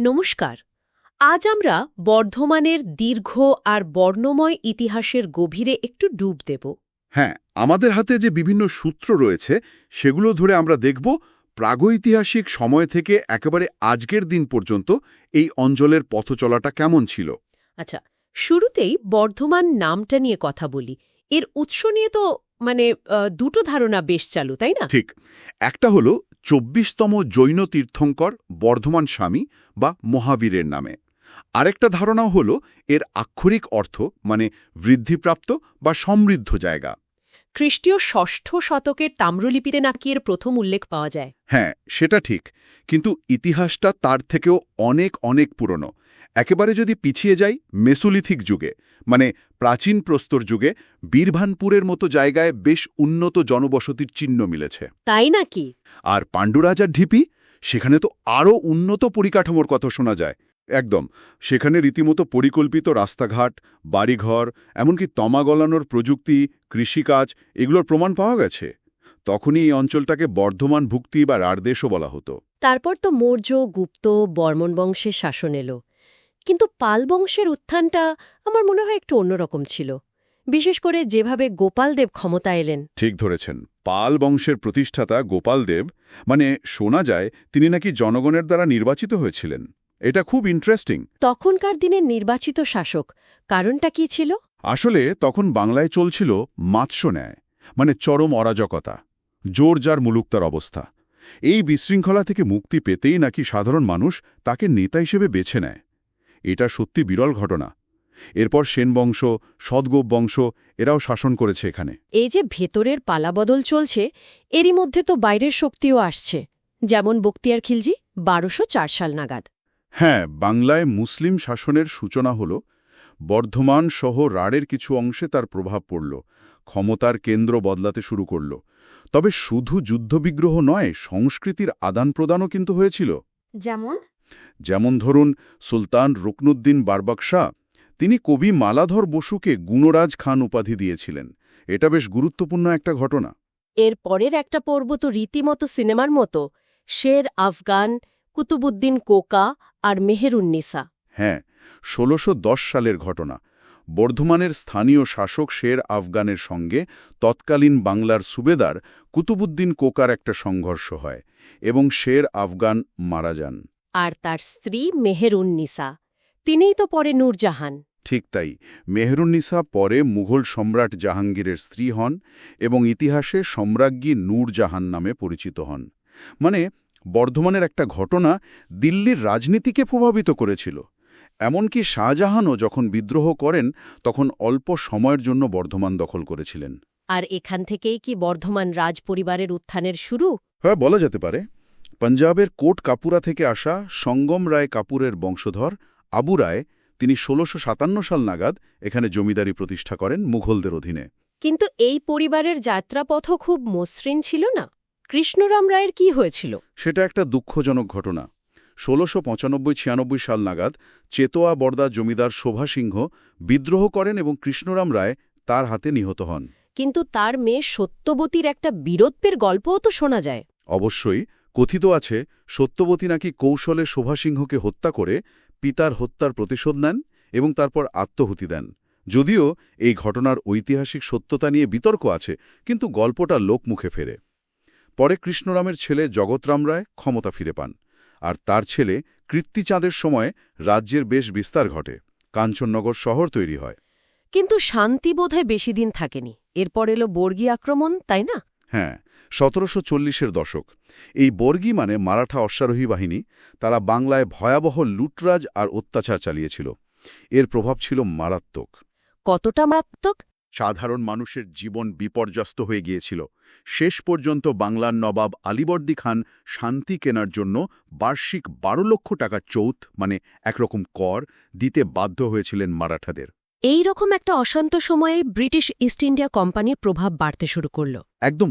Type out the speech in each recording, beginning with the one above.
নমস্কার। আজ আমরা বর্ধমানের দীর্ঘ আর বর্ণময় ইতিহাসের গভীরে একটু ডুব দেব। হ্যাঁ আমাদের হাতে যে বিভিন্ন সূত্র রয়েছে সেগুলো ধরে আমরা দেখব প্রাগৈতিহাসিক সময় থেকে একেবারে আজকের দিন পর্যন্ত এই অঞ্চলের পথ চলাটা কেমন ছিল। আচ্ছা শুরুতেই বর্ধমান নামটা নিয়ে কথা বলি। এর উৎস নিয়ে তো মানে দুটো ধারণা বেশ চালু তাই না? ঠিক। একটা হলো চব্বিশতম জৈন তীর্থঙ্কর বর্ধমান স্বামী বা মহাবীরের নামে। আরেকটা ধারণা হল এর আক্ষরিক অর্থ মানে বৃদ্ধিপ্রাপ্ত বা সমৃদ্ধ জায়গা। খ্রিস্টীয় ষষ্ঠ শতকের তাম্রলিপিতে নাকি এর প্রথম উল্লেখ পাওয়া যায়? হ্যাঁ সেটা ঠিক। কিন্তু ইতিহাসটা তার থেকেও অনেক অনেক পুরনো। একেবারে যদি পিছিয়ে যাই মেসোলিথিক যুগে মানে প্রাচীন প্রস্তর যুগে বীরভানপুরের মতো জায়গায় বেশ উন্নত জনবসতির চিহ্ন মিলেছে। তাই নাকি? আর পাণ্ডুরাজার ঢিপি? সেখানে তো আরও উন্নত পরিকাঠামোর কথা শোনা যায়। একদম সেখানে রীতিমতো পরিকল্পিত রাস্তাঘাট বাড়িঘর এমনকি তমা গলানোর প্রযুক্তি কৃষিকাজ এগুলোর প্রমাণ পাওয়া গেছে। তখনই এই অঞ্চলটাকে বর্ধমান ভুক্তি বা রারদেশও বলা হতো। তারপর তো মৌর্য গুপ্ত বর্মন বংশের শাসন এলো। কিন্তু পাল বংশের উত্থানটা আমার মনে হয় একটু অন্যরকম ছিল। বিশেষ করে যেভাবে গোপালদেব ক্ষমতা এলেন। ঠিক ধরেছেন। পাল বংশের প্রতিষ্ঠাতা গোপাল দেব মানে শোনা যায় তিনি নাকি জনগণের দ্বারা নির্বাচিত হয়েছিলেন। এটা খুব ইন্টারেস্টিং তখনকার দিনের নির্বাচিত শাসক কারণটা কি ছিল? আসলে তখন বাংলায় চলছিল মাৎস্য ন্যায় মানে চরম অরাজকতা জোর যার মুলুকতার অবস্থা। এই বিশৃঙ্খলা থেকে মুক্তি পেতেই নাকি সাধারণ মানুষ তাকে নেতা হিসেবে বেছে নেয়। এটা সত্যি বিরল ঘটনা। এরপর সেন বংশ সদগোপ বংশ এরাও শাসন করেছে এখানে। এই যে ভেতরের পালাবদল চলছে এরই মধ্যে তো বাইরের শক্তিও আসছে। যেমন বক্তিয়ার খিলজি বারোশো চার সাল নাগাদ। হ্যাঁ বাংলায় মুসলিম শাসনের সূচনা হল বর্ধমান সহ রাড়ের কিছু অংশে তার প্রভাব পড়ল ক্ষমতার কেন্দ্র বদলাতে শুরু করল। তবে শুধু যুদ্ধবিগ্রহ নয় সংস্কৃতির আদান প্রদানও কিন্তু হয়েছিল। যেমন যেমন ধরুন সুলতান রুকনুদ্দিন বারবাক শাহ তিনি কবি মালাধর বসুকে গুণরাজ খান উপাধি দিয়েছিলেন। এটা বেশ গুরুত্বপূর্ণ একটা ঘটনা। এর পরের একটা পর্ব তো রীতিমতো সিনেমার মতো শের আফগান কুতুবুদ্দিন কোকা আর মেহেরুন্নিসা। হ্যাঁ ষোলোশো সালের ঘটনা। বর্ধমানের স্থানীয় শাসক শের আফগানের সঙ্গে তৎকালীন বাংলার সুবেদার কুতুবুদ্দিন কোকার একটা সংঘর্ষ হয় এবং শের আফগান মারা যান। আর তার স্ত্রী মেহেরুন্নিসা। তিনিই তো পরে নূরজাহান। ঠিক তাই। মেহরুন্নিসা পরে মুঘল সম্রাট জাহাঙ্গীরের স্ত্রী হন এবং ইতিহাসে সম্রাজ্ঞী নূরজাহান নামে পরিচিত হন। মানে বর্ধমানের একটা ঘটনা দিল্লির রাজনীতিকে প্রভাবিত করেছিল। এমনকি শাহজাহানও যখন বিদ্রোহ করেন তখন অল্প সময়ের জন্য বর্ধমান দখল করেছিলেন। আর এখান থেকেই কি বর্ধমান রাজ পরিবারের উত্থানের শুরু? হ্যাঁ বলা যেতে পারে। পাঞ্জাবের কোট কাপুরা থেকে আসা সঙ্গম রায় কাপুরের বংশধর আবু রায় তিনি ষোলোশো সাতান্ন সাল নাগাদ এখানে জমিদারি প্রতিষ্ঠা করেন মুঘলদের অধীনে। কিন্তু এই পরিবারের যাত্রাপথও খুব মসৃণ ছিল না? কৃষ্ণরাম রায়ের কি হয়েছিল? সেটা একটা দুঃখজনক ঘটনা। ষোলোশো পঁচানব্বই ছিয়ানব্বই সাল নাগাদ চেতোয়া বর্দা জমিদার শোভা সিংহ বিদ্রোহ করেন এবং কৃষ্ণরাম রায় তার হাতে নিহত হন। কিন্তু তার মেয়ে সত্যবতীর একটা বীরত্বের গল্পও তো শোনা যায়। অবশ্যই কথিত আছে, সত্যবতী নাকি কৌশলে শোভাসিংহকে হত্যা করে পিতার হত্যার প্রতিশোধ নেন এবং তারপর আত্মহুতি দেন। যদিও এই ঘটনার ঐতিহাসিক সত্যতা নিয়ে বিতর্ক আছে, কিন্তু গল্পটা লোকমুখে ফেরে। পরে কৃষ্ণরামের ছেলে জগৎরাম রায় ক্ষমতা ফিরে পান, আর তার ছেলে কৃত্তিচাঁদের সময় রাজ্যের বেশ বিস্তার ঘটে, কাঞ্চননগর শহর তৈরি হয়। কিন্তু শান্তি বোধহয় বেশি দিন থাকেনি। এরপর এলো বর্গী আক্রমণ, তাই না? হ্যাঁ সতেরোশো চল্লিশের দশক। এই বর্গী মানে মারাঠা অশ্বারোহী বাহিনী তারা বাংলায় ভয়াবহ লুটরাজ আর অত্যাচার চালিয়েছিল। এর প্রভাব ছিল মারাত্মক। কতটা মারাত্মক? সাধারণ মানুষের জীবন বিপর্যস্ত হয়ে গিয়েছিল। শেষ পর্যন্ত বাংলার নবাব আলিবর্দী খান শান্তি কেনার জন্য বার্ষিক বারো লক্ষ টাকা চৌথ মানে একরকম কর দিতে বাধ্য হয়েছিলেন মারাঠাদের। এই রকম একটা অশান্ত সময়ে ব্রিটিশ ইস্ট ইন্ডিয়া কোম্পানির প্রভাব বাড়তে শুরু করল। একদম।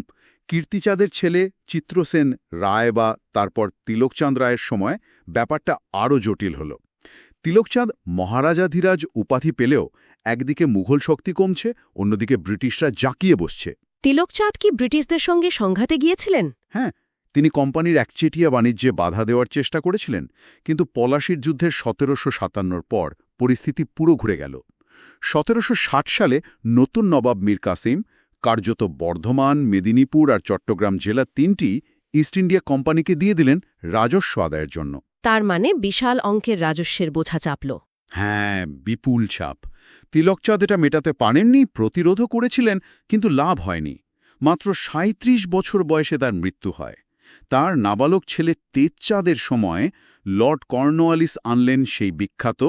কীর্তিচাঁদের ছেলে চিত্রসেন রায় বা তারপর তিলকচাঁদ রায়ের সময় ব্যাপারটা আরও জটিল হল। তিলকচাঁদ মহারাজাধিরাজ উপাধি পেলেও একদিকে মুঘল শক্তি কমছে অন্যদিকে ব্রিটিশরা জাঁকিয়ে বসছে। তিলকচাঁদ কি ব্রিটিশদের সঙ্গে সংঘাতে গিয়েছিলেন? হ্যাঁ তিনি কোম্পানির একচেটিয়া বাণিজ্যে বাধা দেওয়ার চেষ্টা করেছিলেন কিন্তু পলাশির যুদ্ধের সতেরোশো সাতান্নর পর পরিস্থিতি পুরো ঘুরে গেল। সতেরোশো ষাট সালে নতুন নবাব মীর কাসিম কার্যত বর্ধমান মেদিনীপুর আর চট্টগ্রাম জেলা তিনটি ইস্ট ইন্ডিয়া কোম্পানিকে দিয়ে দিলেন রাজস্ব আদায়ের জন্য। তার মানে বিশাল অঙ্কের রাজস্বের বোঝা চাপল। হ্যাঁ বিপুল চাপ। তিলকচাঁদ এটা মেটাতে পারেননি প্রতিরোধও করেছিলেন কিন্তু লাভ হয়নি। মাত্র ৩৭ বছর বয়সে তার মৃত্যু হয়। তার নাবালক ছেলে তেজচাঁদের সময় লর্ড কর্নওয়ালিস আনলেন সেই বিখ্যাত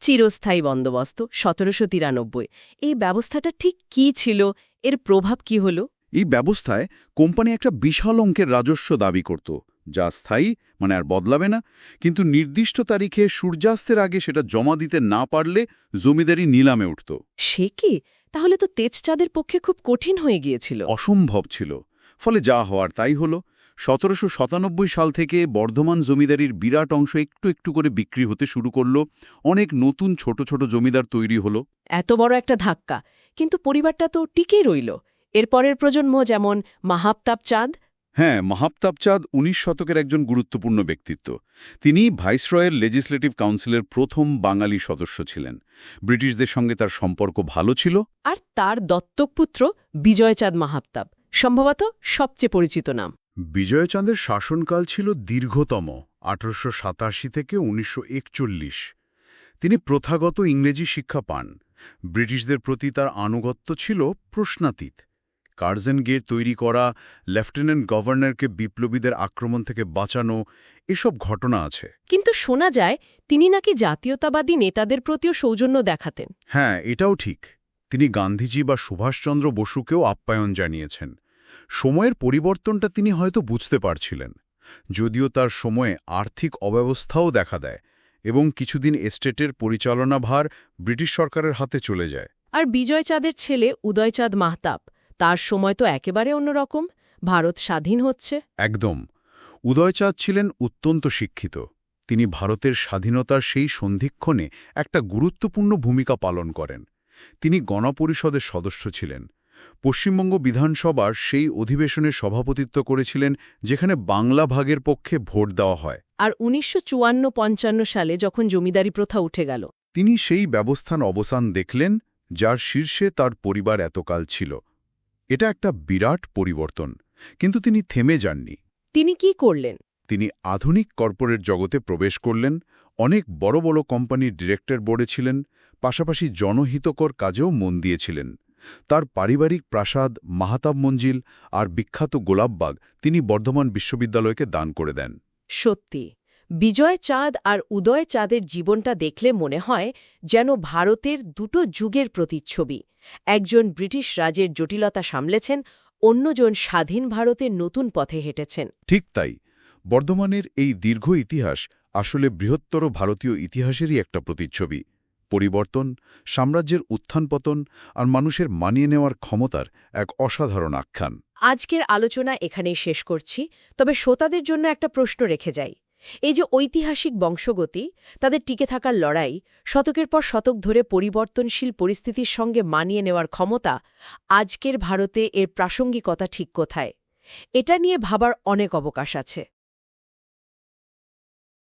চিরস্থায়ী বন্দোবস্ত সতেরোশো তিরানব্বই। এই ব্যবস্থাটা ঠিক কি ছিল? এর প্রভাব কি হল? এই ব্যবস্থায় কোম্পানি একটা বিশাল অঙ্কের রাজস্ব দাবি করত যা স্থায়ী মানে আর বদলাবে না কিন্তু নির্দিষ্ট তারিখে সূর্যাস্তের আগে সেটা জমা দিতে না পারলে জমিদারি নিলামে উঠত। সে কি? তাহলে তো তেজচাঁদের পক্ষে খুব কঠিন হয়ে গিয়েছিল। অসম্ভব ছিল। ফলে যা হওয়ার তাই হল। সতেরোশো সাতানব্বই সাল থেকে বর্ধমান জমিদারির বিরাট অংশ একটু একটু করে বিক্রি হতে শুরু করল। অনেক নতুন ছোট ছোট জমিদার তৈরি হলো। এত বড় একটা ধাক্কা কিন্তু পরিবারটা তো টিকে রইল। এরপরের প্রজন্ম যেমন মাহাবতাব চাঁদ। হ্যাঁ মাহাবতাব চাঁদ উনিশ শতকের একজন গুরুত্বপূর্ণ ব্যক্তিত্ব। তিনি ভাইসরয়ের লেজিসলেটিভ কাউন্সিলের প্রথম বাঙালি সদস্য ছিলেন। ব্রিটিশদের সঙ্গে তার সম্পর্ক ভালো ছিল। আর তার দত্তক পুত্র বিজয়চাঁদ মাহাবতাব সম্ভবত সবচেয়ে পরিচিত নাম। বিজয়চাঁদের শাসনকাল ছিল দীর্ঘতম আঠারোশো সাতাশি থেকে উনিশশো তিনি প্রথাগত ইংরেজি শিক্ষা পান। ব্রিটিশদের প্রতি তার আনুগত্য ছিল প্রশ্নাতীত। কার্জন গেট তৈরি করা লেফটেন্যান্ট গভর্নরকে বিপ্লবীদের আক্রমণ থেকে বাঁচানো এসব ঘটনা আছে। কিন্তু শোনা যায় তিনি নাকি জাতীয়তাবাদী নেতাদের প্রতিও সৌজন্য দেখাতেন। হ্যাঁ এটাও ঠিক। তিনি গান্ধীজি বা সুভাষচন্দ্র বসুকেও আপ্যায়ন জানিয়েছেন। সময়ের পরিবর্তনটা তিনি হয়তো বুঝতে পারছিলেন যদিও তার সময়ে আর্থিক অব্যবস্থাও দেখা দেয় এবং কিছুদিন এস্টেটের পরিচালনা ভার ব্রিটিশ সরকারের হাতে চলে যায়। আর বিজয়চাঁদের ছেলে উদয়চাঁদ মাহতাব তার সময় তো একেবারে অন্যরকম ভারত স্বাধীন হচ্ছে। একদম উদয়চাঁদ ছিলেন অত্যন্ত শিক্ষিত তিনি ভারতের স্বাধীনতার সেই সন্ধিক্ষণে একটা গুরুত্বপূর্ণ ভূমিকা পালন করেন তিনি গণপরিষদের সদস্য ছিলেন পশ্চিমবঙ্গ বিধানসভার সেই অধিবেশনে সভাপতিত্ব করেছিলেন যেখানে বাংলা ভাগের পক্ষে ভোট দেওয়া হয়। আর উনিশশো চুয়ান্ন পঞ্চান্ন সালে যখন জমিদারি প্রথা উঠে গেল। তিনি সেই ব্যবস্থান অবসান দেখলেন যার শীর্ষে তার পরিবার এতকাল ছিল। এটা একটা বিরাট পরিবর্তন কিন্তু তিনি থেমে যাননি। তিনি কি করলেন? তিনি আধুনিক কর্পোরেট জগতে প্রবেশ করলেন অনেক বড় বড় কোম্পানির ডিরেক্টর বোর্ডে ছিলেন পাশাপাশি জনহিতকর কাজেও মন দিয়েছিলেন। তার পারিবারিক প্রাসাদ মাহাতাব মঞ্জিল আর বিখ্যাত গোলাপবাগ তিনি বর্ধমান বিশ্ববিদ্যালয়কে দান করে দেন। সত্যি বিজয় চাঁদ আর উদয় চাঁদের জীবনটা দেখলে মনে হয় যেন ভারতের দুটো যুগের প্রতিচ্ছবি। একজন ব্রিটিশ রাজের জটিলতা সামলেছেন অন্যজন স্বাধীন ভারতের নতুন পথে হেঁটেছেন। ঠিক তাই বর্ধমানের এই দীর্ঘ ইতিহাস আসলে বৃহত্তর ভারতীয় ইতিহাসেরই একটা প্রতিচ্ছবি। পরিবর্তন, সাম্রাজ্যের উত্থানপতন আর মানুষের মানিয়ে নেওয়ার ক্ষমতার এক অসাধারণ আখ্যান। আজকের আলোচনা এখানেই শেষ করছি, তবে শ্রোতাদের জন্য একটা প্রশ্ন রেখে যাই। এই যে ঐতিহাসিক বংশগতি, তাদের টিকে থাকার লড়াই, শতকের পর শতক ধরে পরিবর্তনশীল পরিস্থিতির সঙ্গে মানিয়ে নেওয়ার ক্ষমতা, আজকের ভারতে এর প্রাসঙ্গিকতা ঠিক কোথায়? এটা নিয়ে ভাবার অনেক অবকাশ আছে।